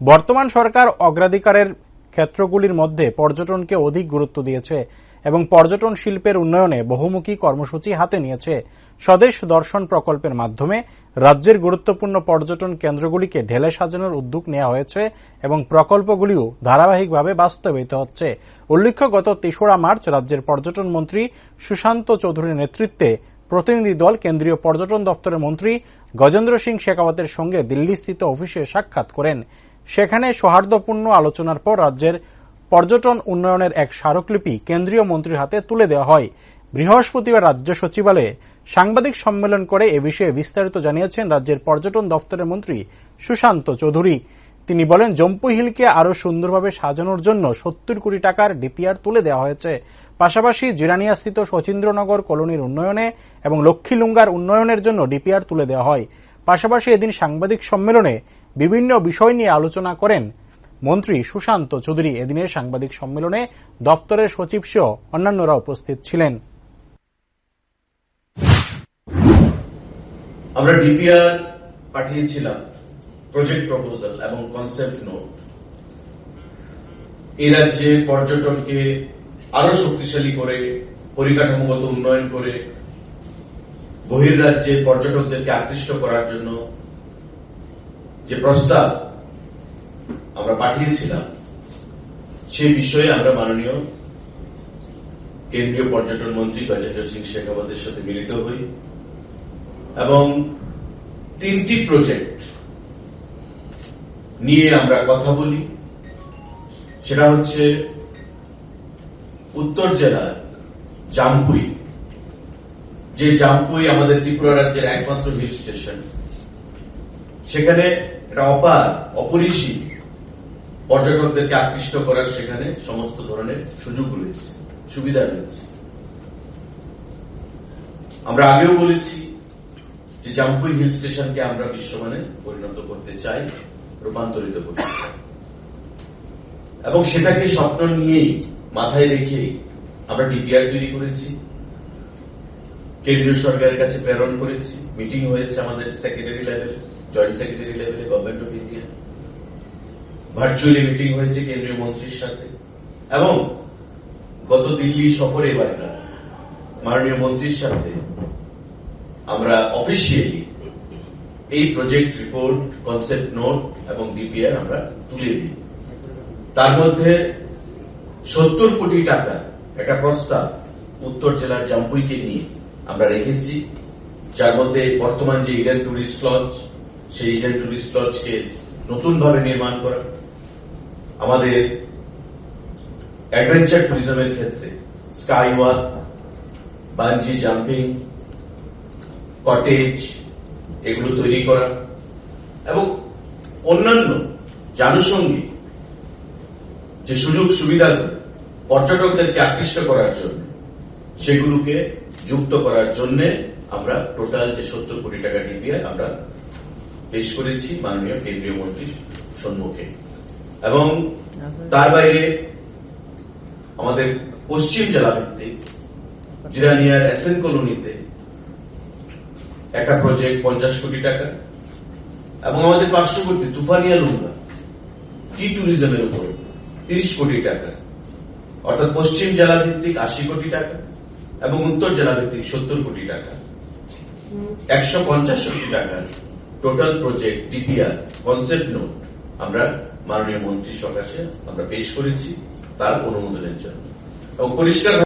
বর্তমান সরকার অগ্রাধিকারের ক্ষেত্রগুলির মধ্যে পর্যটনকে অধিক গুরুত্ব দিয়েছে এবং পর্যটন শিল্পের উন্নয়নে বহুমুখী কর্মসূচি হাতে নিয়েছে স্বদেশ দর্শন প্রকল্পের মাধ্যমে। রাজ্যের গুরুত্বপূর্ণ পর্যটন কেন্দ্রগুলিকে ঢেলে সাজানোর উদ্যোগ নেওয়া হয়েছে এবং প্রকল্পগুলিও ধারাবাহিকভাবে বাস্তবায়িত হচ্ছে। উল্লেখ্য, গত তেসরা মার্চ রাজ্যের পর্যটন মন্ত্রী সুশান্ত চৌধুরীর নেতৃত্বে প্রতিনিধি দল কেন্দ্রীয় পর্যটন দপ্তরের মন্ত্রী গজেন্দ্র সিং শেখাওয়াতের সঙ্গে দিল্লিস্থিত অফিসে সাক্ষাৎ করেন। সেখানে সৌহার্দ্যপূর্ণ আলোচনার পর রাজ্যের পর্যটন উন্নয়নের এক স্মারকলিপি কেন্দ্রীয় মন্ত্রীর হাতে তুলে দেওয়া হয়। বৃহস্পতিবার রাজ্য সচিবালয়ে সাংবাদিক সম্মেলন করে এ বিষয়ে বিস্তারিত জানিয়েছেন রাজ্যের পর্যটন দপ্তরের মন্ত্রী সুশান্ত চৌধুরী। তিনি বলেন, জম্পু হিলকে আরও সুন্দরভাবে সাজানোর জন্য সত্তর কোটি টাকার ডিপিআর তুলে দেওয়া হয়েছে। পাশাপাশি জিরানিয়াস্থিত শচীন্দ্রনগর কলোনির উন্নয়নে এবং লক্ষ্মীলুঙ্গার উন্নয়নের জন্য ডিপিআর তুলে দেওয়া হয়। পাশাপাশি এদিন সাংবাদিক সম্মেলনে বিভিন্ন বিষয় নিয়ে আলোচনা করেন মন্ত্রী সুশান্ত চৌধুরী। এদিনের সাংবাদিক সম্মেলনে দপ্তরের সচিব সহ অন্যান্যরা উপস্থিত ছিলেন। আমরা ডিপিআর পাঠিয়েছিলাম প্রজেক্ট প্রপোজাল এবং কনসেপ্ট নোট। এই রাজ্যে পর্যটনকে আরও শক্তিশালী করে, পরিকাঠামোগত উন্নয়ন করে বহির্রাজ্যে পর্যটকদেরকে আকৃষ্ট করার জন্য যে প্রস্তাব আমরা পাঠিয়েছিলাম সেই বিষয়ে আমরা মাননীয় কেন্দ্রীয় পর্যটন মন্ত্রী গজেন্দ্র সিং শেখাওয়াতের সাথে মিলিত হই এবং তিনটি প্রজেক্ট নিয়ে আমরা কথা বলি। সেটা হচ্ছে উত্তর জেলার জামপুই, যে জামপুই আমাদের ত্রিপুরা রাজ্যের একমাত্র হিল স্টেশন। সেখানে একটা অপার, অপরিসীম পর্যটকদেরকে আকৃষ্ট করার সেখানে সমস্ত ধরনের সুযোগ রয়েছে, সুবিধা রয়েছে। আমরা আগেও বলেছি যে জামপুই হিল স্টেশনকে আমরা বিশ্বমানে পরিণত করতে চাই, রূপান্তরিত করতে চাই। এবং সেটাকে স্বপ্ন নিয়েই মাথায় রেখে আমরা ডিপিআর তৈরি করেছি, কেন্দ্রীয় সরকারের কাছে প্রেরণ করেছি, মিটিং হয়েছে আমাদের সেক্রেটারি লেভেল। জয়েন্ট সেক্রেটারি লেভেলে government of India virtually meeting হয়েছে কেন্দ্রীয় মন্ত্রীর সাথে, এবং গত দিল্লি সফরে এবারকার মাননীয় মন্ত্রীর সাথে আমরা অফিসিয়ালি এই প্রজেক্ট রিপোর্ট কনসেপ্ট নোট এবং ডিপিআর আমরা তুলে দিই। তার মধ্যে সত্তর কোটি টাকা একটা প্রস্তাব উত্তর জেলার জাম্পুইকে নিয়ে আমরা রেখেছি, যার মধ্যে বর্তমান যে ইডেন টুরিস্ট লজ সেই টুরিস্ট লজকে নতুনভাবে নির্মাণ করা। আমাদের অ্যাডভেঞ্চার ট্যুরিজমের ক্ষেত্রে sky walk bungee jumping cottage এগুলো তৈরি করা এবং অন্যান্য জানুষঙ্গিক যে সুযোগ সুবিধা পর্যটকদেরকে আকৃষ্ট করার জন্য, সেগুলোকে যুক্ত করার জন্য আমরা টোটাল যে সত্তর কোটি টাকা ডিপিআর আমরা পেশ করেছি, মাননীয় কেন্দ্রীয় মন্ত্রীর সম্মুখে। এবং তার বাইরে আমাদের পশ্চিম জেলা ভিত্তিক জিরানিয়ার এসএন কলোনিতে একটা প্রজেক্ট পঞ্চাশ কোটি টাকা এবং আমাদের পার্শ্ববর্তী তুফানিয়া লুঙ্গা, টি ট্যুরিজমের উপর তিরিশ কোটি টাকা। অর্থাৎ পশ্চিম জেলা ভিত্তিক আশি কোটি টাকা এবং উত্তর জেলা ভিত্তিক সত্তর কোটি টাকা। একশো পঞ্চাশ কোটি টাকা। Total project DPR concept note, আমরা মাননীয় মন্ত্রী সকাশে আমরা পেশ করেছি তার অনুমোদনের জন্য। এবং পরিষ্কার